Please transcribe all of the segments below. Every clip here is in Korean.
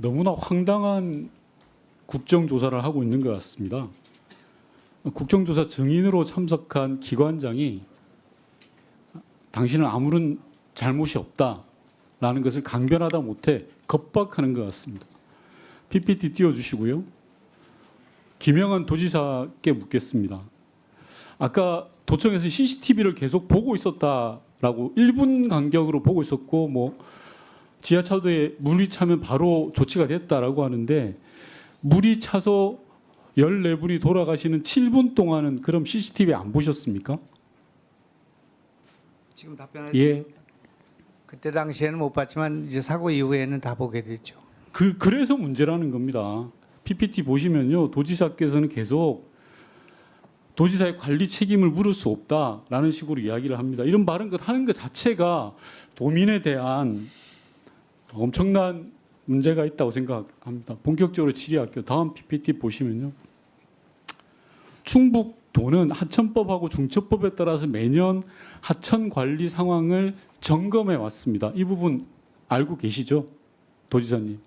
너무나 황당한 국정조사를 하고 있는 것 같습니다. 국정조사 증인으로 참석한 기관장이 당신은 아무런 잘못이 없다라는 것을 강변하다 못해 겁박하는 것 같습니다. PPT 띄워주시고요. 김영환 도지사께 묻겠습니다. 아까 도청에서 CCTV를 계속 보고 있었다라고 1분 간격으로 보고 있었고 뭐 지하차도에 물이 차면 바로 조치가 됐다라고 하는데 물이 차서 14분이 돌아가시는 7분 동안은 그럼 CCTV 안 보셨습니까? 지금 답변할 예. 그때 당시에는 못 봤지만 이제 사고 이후에는 다 보게 됐죠. 그 그래서 문제라는 겁니다. PPT 보시면요. 도지사께서는 계속 도지사의 관리 책임을 물을 수 없다라는 식으로 이야기를 합니다. 이런 발언 것 하는 것 자체가 도민에 대한 엄청난 문제가 있다고 생각합니다. 본격적으로 질의할게요. 다음 PPT 보시면요. 충북 도는 하천법하고 중처법에 따라서 매년 하천 관리 상황을 점검해 왔습니다. 이 부분 알고 계시죠? 도지사님.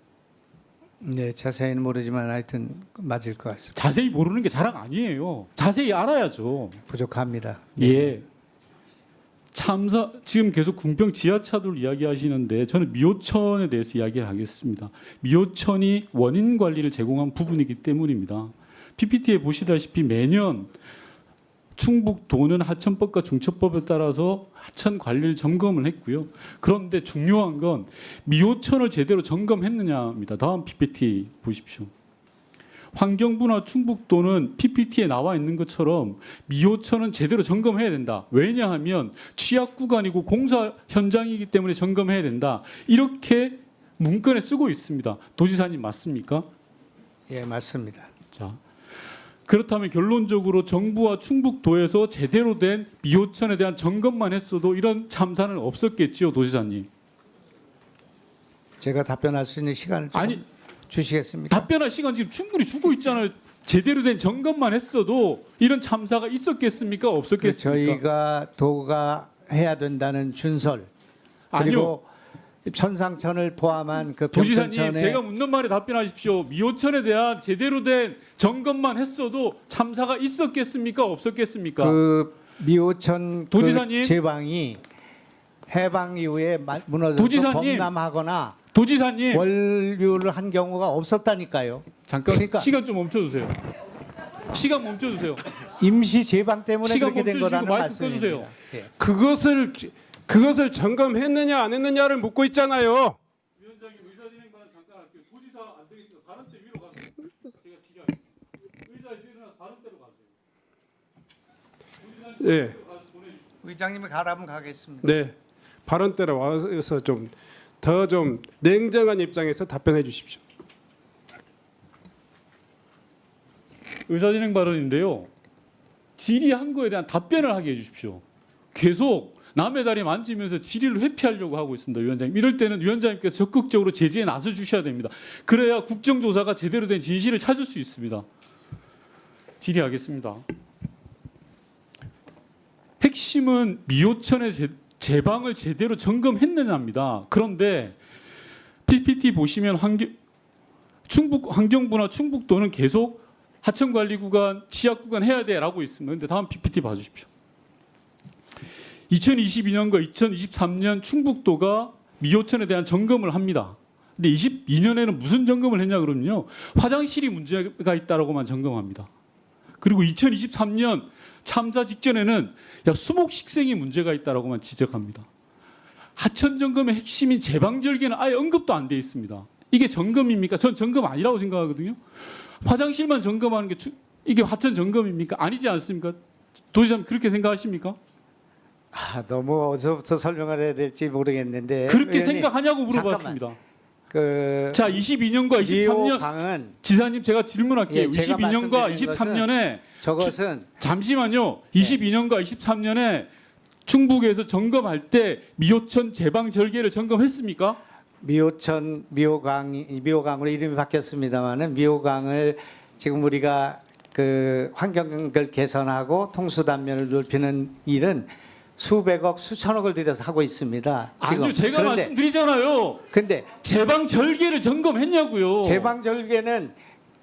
네, 자세히는 모르지만 하여튼 맞을 것 같습니다. 자세히 모르는 게 자랑 아니에요. 자세히 알아야죠. 부족합니다. 예. 참사 지금 계속 궁평 지하차도를 이야기하시는데 저는 미호천에 대해서 이야기를 하겠습니다. 미호천이 원인 관리를 제공한 부분이기 때문입니다. PPT에 보시다시피 매년 충북 도는 하천법과 중처법에 따라서 하천 관리를 점검을 했고요. 그런데 중요한 건 미호천을 제대로 점검했느냐입니다. 다음 PPT 보십시오. 환경부나 충북도는 PPT에 나와 있는 것처럼 미호천은 제대로 점검해야 된다. 왜냐하면 취약 구간이고 공사 현장이기 때문에 점검해야 된다. 이렇게 문건에 쓰고 있습니다. 도지사님 맞습니까? 예, 맞습니다. 자. 그렇다면 결론적으로 정부와 충북도에서 제대로 된 미호천에 대한 점검만 했어도 이런 참사는 없었겠지요, 도지사님. 제가 답변할 수 있는 시간을 좀 아니 주시겠습니까? 답변할 시간 지금 충분히 주고 있잖아요. 제대로 된 점검만 했어도 이런 참사가 있었겠습니까? 그 없었겠습니까? 저희가 도가 해야 된다는 준설 아니요. 그리고 천상천을 포함한 그 도지사님 제가 묻는 말에 답변하십시오. 미호천에 대한 제대로 된 점검만 했어도 참사가 있었겠습니까? 없었겠습니까? 그 미호천 도지사님. 그 제방이 해방 이후에 마- 무너져서 도지사님. 범람하거나 도지사님 원류를 한 경우가 없었다니까요. 잠깐 그러니까- 시간 좀 멈춰주세요. 시간 멈춰주세요. 임시 제방 때문에 시간 그렇게 된 멈춰주시고 거라는 마이크 말씀입니다. 꺼주세요. 예. 그것을 그것을 점검했느냐 안 했느냐를 묻고 있잖아요. 위원장님 의사 진행반 잠깐 할게요. 도지사 안 되겠습니다. 발언대 위로 가세요. 제가 질의하겠습니다. 의사에서 일어나서 발언대로 가세요. 예, 의장님이 가라면 가겠습니다. 네 발언대로 와서 좀 더 좀 냉정한 입장에서 답변해 주십시오. 의사진행 발언인데요. 질의한 거에 대한 답변을 하게 해주십시오. 계속 남의 다리 만지면서 질의를 회피하려고 하고 있습니다, 위원장님. 이럴 때는 위원장님께서 적극적으로 제지에 나서 주셔야 됩니다. 그래야 국정조사가 제대로 된 진실을 찾을 수 있습니다. 질의하겠습니다. 핵심은 미호천의 제, 제방을 제대로 점검했느냐입니다. 그런데 PPT 보시면 환경, 충북 환경부나 충북도는 계속 하천 관리 구간, 지하 구간 해야 돼라고 있습니다. 다음 PPT 봐주십시오. 2022년과 2023년 충북도가 미호천에 대한 점검을 합니다. 근데 22년에는 무슨 점검을 했냐 그러면요. 화장실이 문제가 있다라고만 점검합니다. 그리고 2023년 참사 직전에는 야, 수목 식생이 문제가 있다라고만 지적합니다. 하천 점검의 핵심인 제방절개는 아예 언급도 안 돼 있습니다. 이게 점검입니까? 전 점검 아니라고 생각하거든요. 화장실만 점검하는 게 주- 이게 하천 점검입니까? 아니지 않습니까? 도지사님 그렇게 생각하십니까? 아, 너무 어디서부터 설명을 해야 될지 모르겠는데 그렇게 의원님, 생각하냐고 잠깐만. 물어봤습니다. 그 자, 22년과 23년 강은 지사님 제가 질문할게요. 예, 제가 22년과 말씀드린 23년에 저것은 잠시만요. 22년과 23년에 충북에서 점검할 때 미호천 제방 절개를 점검했습니까? 미호천 미호강 미호강으로 이름이 바뀌었습니다만은 미호강을 지금 우리가 그 환경을 개선하고 통수 단면을 넓히는 일은 수백억, 수천억을 들여서 하고 있습니다. 지금. 아니요, 제가 그런데, 말씀드리잖아요. 근데 제방 절개를 점검했냐고요. 제방절개는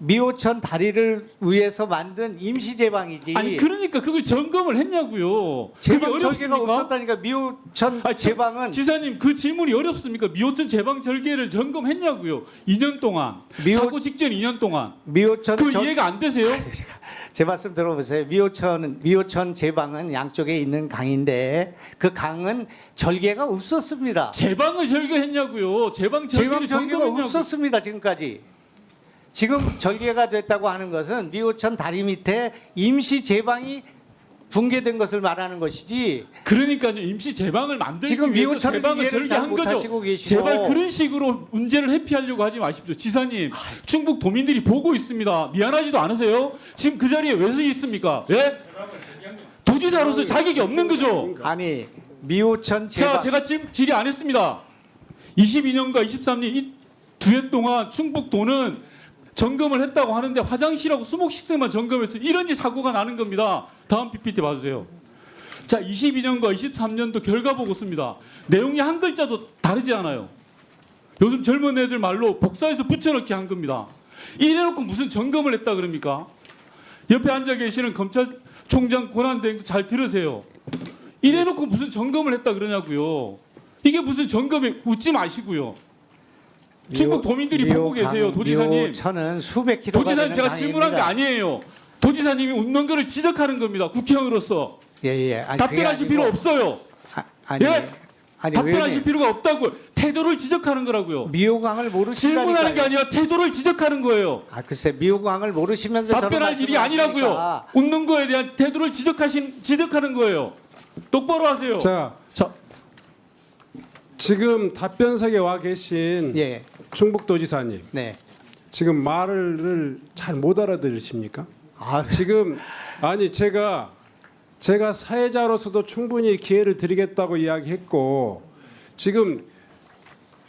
미호천 다리를 위해서 만든 임시 제방이지. 아니 그러니까 그걸 점검을 했냐고요. 제방 절개가 어렵습니까? 없었다니까 미호천 저- 제방은 지사님 그 질문이 어렵습니까? 미호천 제방 절개를 점검했냐고요. 2년 동안 미호- 사고 직전 2년 동안 미호천 그 저- 이해가 안 되세요? 제 말씀 들어보세요. 미호천 미호천 제방은 양쪽에 있는 강인데 그 강은 절개가 없었습니다. 제방을 절개했냐고요. 제방 절개를 제방 절개가. 없었습니다 지금까지. 지금 절개가 됐다고 하는 것은 미호천 다리 밑에 임시 제방이 붕괴된 것을 말하는 것이지. 그러니까요. 임시 제방을 만들기 지금 위해서 미호천은 제방을 이해를 잘 절개한 거죠. 못하시고 계시고. 제발 그런 식으로 문제를 회피하려고 하지 마십시오. 지사님, 충북 도민들이 보고 있습니다. 미안하지도 않으세요? 지금 그 자리에 왜 서 있습니까? 예? 도지사로서 자격이 없는 거죠. 아니 미호천 제방 자, 제가 지금 질의 안 했습니다. 22년과 23년 이 두 해 동안 충북도는 점검을 했다고 하는데 화장실하고 수목시설만 점검해서 이런 지 사고가 나는 겁니다. 다음 PPT 봐주세요. 자, 22년과 23년도 결과 보고서입니다. 내용이 한 글자도 다르지 않아요. 요즘 젊은 애들 말로 복사해서 붙여넣기 한 겁니다. 이래놓고 무슨 점검을 했다 그럽니까? 옆에 앉아 계시는 검찰총장 권한대행도 잘 들으세요. 이래놓고 무슨 점검을 했다 그러냐고요. 이게 무슨 점검이 웃지 마시고요. 충북 도민들이 보고 계세요, 도지사님. 미호천은 수백 킬로가 도지사님 제가. 질문한 게 아니에요. 도지사님이 웃는 거를 지적하는 겁니다. 국회의원으로서 예 예. 아니, 그게 답변하실 아니고- 필요 없어요. 아, 아니 예? 아니 답변하실 의원님 필요가 없다고 태도를 지적하는 거라고요. 미호강을 모르신다니까요. 질문하는 게 아니라 태도를 지적하는 거예요. 아 글쎄 미호강을 모르시면서 답변할 일이 아니라고요. 하시니까 웃는 거에 대한 태도를 지적하신 지적하는 거예요. 똑바로 하세요. 자, 자, 지금 답변석에 와 계신 예, 충북도지사님 네. 지금 말을 잘 못 알아들으십니까? 아, 지금 아니 제가 제가 사회자로서도 충분히 기회를 드리겠다고 이야기했고 지금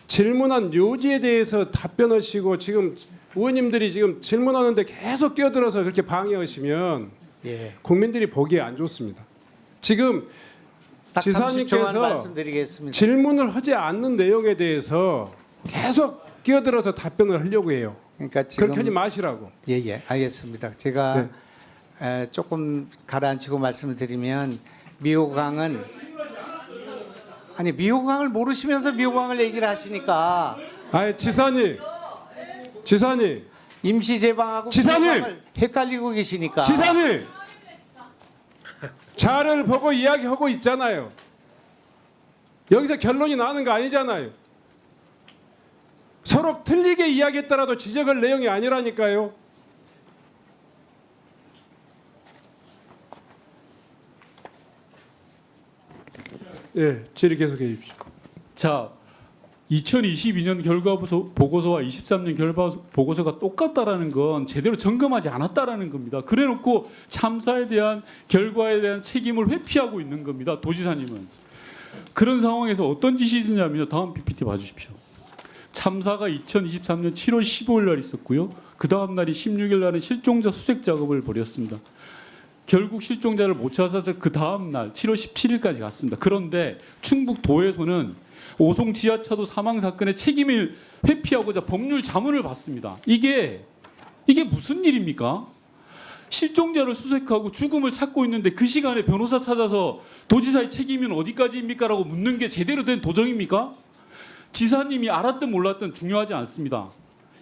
질문한 요지에 대해서 답변하시고 지금 의원님들이 지금 질문하는데 계속 끼어들어서 그렇게 방해하시면 예. 국민들이 보기에 안 좋습니다. 지금 딱 30초만 지사님께서. 질문을 하지 않는 내용에 대해서 계속 끼어들어서 답변을 하려고 해요. 그러니까 지금 그렇게 하지 마시라고. 예, 예, 알겠습니다. 제가 에, 조금 가라앉히고 말씀을 드리면 미호강은 아니 미호강을 모르시면서 미호강을 얘기를 하시니까 아니 지사님, 지사님, 임시 제방하고 지사님! 헷갈리고 계시니까 지사님, 자를 보고 이야기하고 있잖아요. 여기서 결론이 나는 거 아니잖아요. 서로 틀리게 이야기했더라도 지적할 내용이 아니라니까요. 예, 질의 계속해 주십시오. 자, 2022년 결과 보고서- 보고서와 23년 결과 보고서가 똑같다라는 건 제대로 점검하지 않았다라는 겁니다. 그래놓고 참사에 대한 결과에 대한 책임을 회피하고 있는 겁니다. 도지사님은 그런 상황에서 어떤 짓이 있었냐면요. 다음 PPT 봐주십시오. 참사가 2023년 7월 15일 날 있었고요. 그 다음 날이 16일 날은 실종자 수색 작업을 벌였습니다. 결국 실종자를 못 찾아서 그 다음 날 7월 17일까지 갔습니다. 그런데 충북 도에서는 오송 지하차도 사망 사건의 책임을 회피하고자 법률 자문을 받습니다. 이게 이게 무슨 일입니까? 실종자를 수색하고 죽음을 찾고 있는데 그 시간에 변호사 찾아서 도지사의 책임은 어디까지입니까라고 묻는 게 제대로 된 도정입니까? 지사님이 알았든 몰랐든 중요하지 않습니다.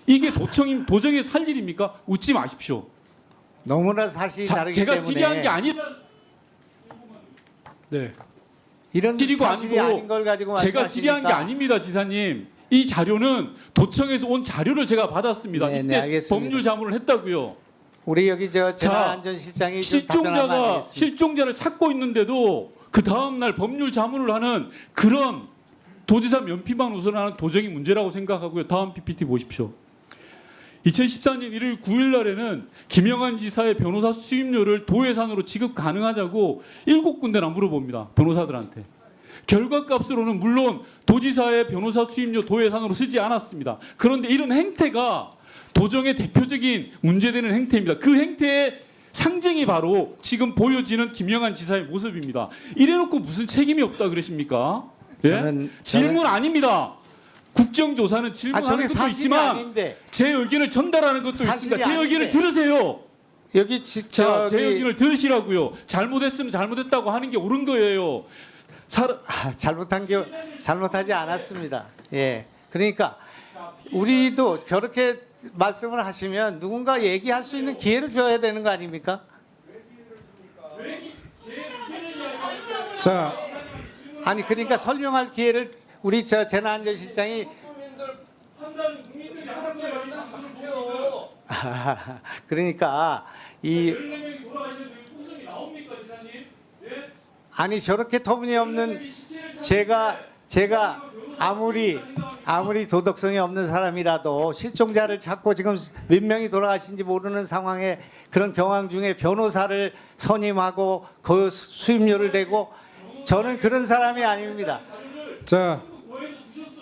이게 도청임 도정의 살 일입니까? 웃지 마십시오. 너무나 사실이 자, 다르기 제가 때문에 질의한 게 아니라 네. 이런 질의고 사실이 아니고 아닌 걸 가지고 제가 말씀하시니까 질의한 게 아닙니다, 지사님. 이 자료는 도청에서 온 자료를 제가 받았습니다. 네, 네, 이때 알겠습니다. 법률 자문을 했다고요. 우리 여기 저 자, 재난안전실장이 좀 답변하면 실종자가 알겠습니다. 실종자를 찾고 있는데도 그 다음 날 법률 자문을 하는 그런 도지사 면피만 우선하는 도정이 문제라고 생각하고요. 다음 PPT 보십시오. 2014년 1월 9일 날에는 김영환 지사의 변호사 수임료를 도예산으로 지급 가능하자고 일곱 군데나 물어봅니다. 변호사들한테. 결과값으로는 물론 도지사의 변호사 수임료 도예산으로 쓰지 않았습니다. 그런데 이런 행태가 도정의 대표적인 문제되는 행태입니다. 그 행태에 상징이 바로 지금 보여지는 김영한 지사의 모습입니다. 이래놓고 무슨 책임이 없다 그러십니까? 예? 저는- 질문 아닙니다. 국정조사는 아, 질문하는 저게 것도 사실이 있지만 아닌데 제 의견을 전달하는 것도 사실이 있습니다. 제 아닌데. 의견을 들으세요. 여기 지, 자, 제 저기 의견을 들으시라고요. 잘못했으면 잘못했다고 하는 게 옳은 거예요. 사람 아, 잘못한 게 잘못하지 않았습니다. 예. 그러니까 우리도 그렇게 말씀을 하시면 누군가 얘기할 수 있는 기회를 줘야 되는 거 아닙니까? 자, 아니 그러니까 설명할 기회를 우리 저 재난안전 실장이 그러니까 이 아니 저렇게 터무니없는 제가 제가 아무리 아무리 도덕성이 없는 사람이라도 실종자를 찾고 지금 몇 명이 돌아가신지 모르는 상황에 그런 경황 중에 변호사를 선임하고 그 수임료를 대고 저는 그런 사람이 아닙니다. 자,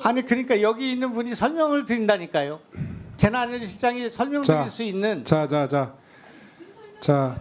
아니 그러니까 여기 있는 분이 설명을 드린다니까요. 재난 안전실장이 설명드릴 자, 수 있는 자, 자, 자, 자,